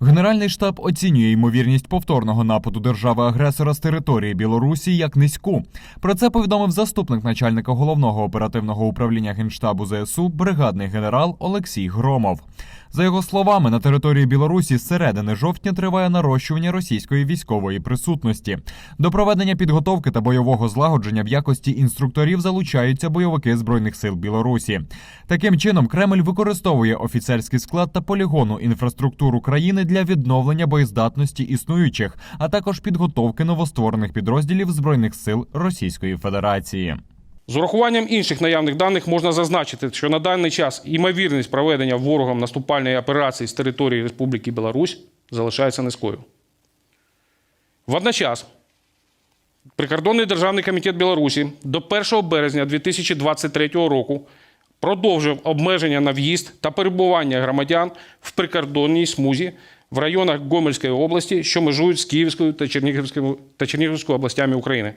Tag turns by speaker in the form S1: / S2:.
S1: Генеральний штаб оцінює ймовірність повторного нападу держави-агресора з території Білорусі як низьку. Про це повідомив заступник начальника головного оперативного управління генштабу ЗСУ, бригадний генерал Олексій Громов. За його словами, на території Білорусі з середини жовтня триває нарощування російської військової присутності. До проведення підготовки та бойового злагодження в якості інструкторів залучаються бойовики збройних сил Білорусі. Таким чином, Кремль використовує офіцерський склад та полігонну інфраструктуру країни для відновлення боєздатності існуючих, а також підготовки новостворених підрозділів збройних сил Російської Федерації.
S2: З урахуванням інших наявних даних можна зазначити, що на даний час ймовірність проведення ворогом наступальної операції з території Республіки Білорусь залишається низькою. Водночас, Прикордонний державний комітет Білорусі до 1 березня 2023 року продовжив обмеження на в'їзд та перебування громадян в прикордонній смузі в районах Гомельської області, що межують з Київською та Чернігівською та Чернігівською областями України.